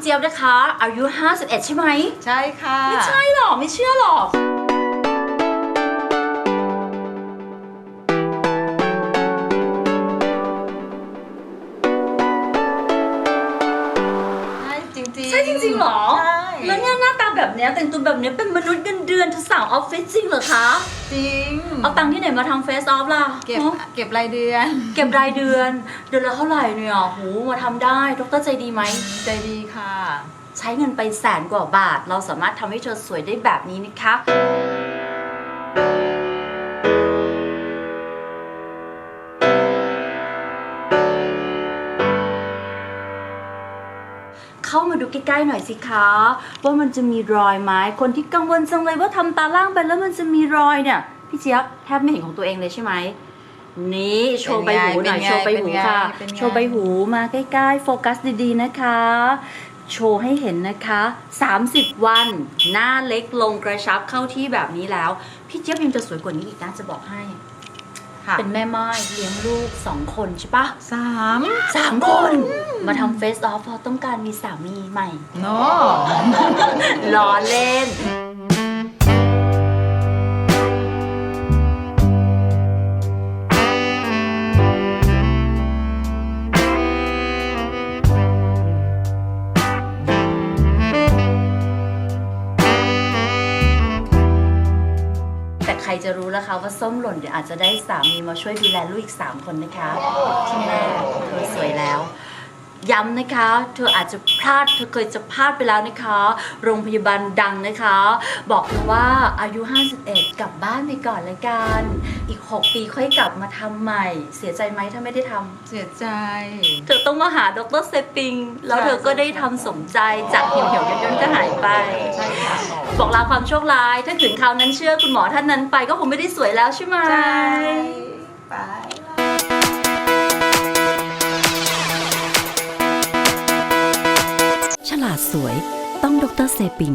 เจี๊ยบนะคะ อายุ 51 ใช่ไหม ใช่ค่ะ ไม่ใช่หรอก ไม่เชื่อหรอกใช่จริงๆใช่จริงๆหรอ ใช่ แล้วเนี่ยหน้าตาแบบเนี้ยแต่งตัวแบบเนี้ยเป็นมนุษย์เงินเดือนเธอสาวออฟฟิศจริงเหรอคะ จริง เอาตังค์ที่ไหนมาทำเฟซออฟล่ะเก็บฮะเก็บรายเดือน เก็บรายเดือน เดือนละเท่าไหร่เนี่ยโหมาทำได้ดรใจดีไหม ใจดีค่ะ ใช้เงินไปแสนกว่าบาท เราสามารถทำให้เธอสวยได้แบบนี้นะคะ เข้ามาดูใกล้ๆหน่อยสิคะ ว่ามันจะมีรอยไหมคนที่กังวลจังเลยว่าทำตาล่างไปแล้วมันจะมีรอยเนี่ย พี่เจี๊ยบแทบไม่เห็นของตัวเองเลยใช่ไหมนี่โชว์ใบหูหน่อยเป็นไงโชว์ใบหูค่ะเป็นไงโชว์ใบหูมาใกล้ๆ โฟกัสดีๆนะคะ โชว์ให้เห็นนะคะ 30 วัน หน้าเล็กลงกระชับเข้าที่แบบนี้แล้ว พี่เจี๊ยบยังจะสวยกว่านี้อีกนะจะบอกให้ ค่ะเป็นแม่ไม้เลี้ยงลูก2คนใช่ปะสามสามคน มาทำเฟซออฟเพราะต้องการมีสามีใหม่ โน ล้อเล่น รจะรู้ล่ะคะว่าส้มหล่นเดี๋ยวอาจจะได้สามีมาช่วยดูแลลูกอีก 3 คนนะคะ ที่แน่ๆเธอสวยแล้ว ย้ำนะคะ เธออาจจะพลาด เธอเคยจะพลาดไปแล้วนะคะ โรงพยาบาลดังนะคะ บอกเธอว่าอายุ 51 กลับบ้านไปก่อนละกัน อีก 6 ปีค่อยกลับมาทำใหม่ เสียใจไหมถ้าไม่ได้ทำ เสียใจ เธอต้องมาหาดรเซปิง แล้วเธอก็ได้ทำสมใจจากเหี่ยวเหี่ยวย่นๆก็หายไป ใช่ค่ะ บอกลาความโชคร้าย ถ้าถึงคราวนั้นเชื่อคุณหมอท่านนั้นไปก็คงไม่ได้สวยแล้วใช่ไหม ใช่ไปฉลาดสวยต้องดรเซปิง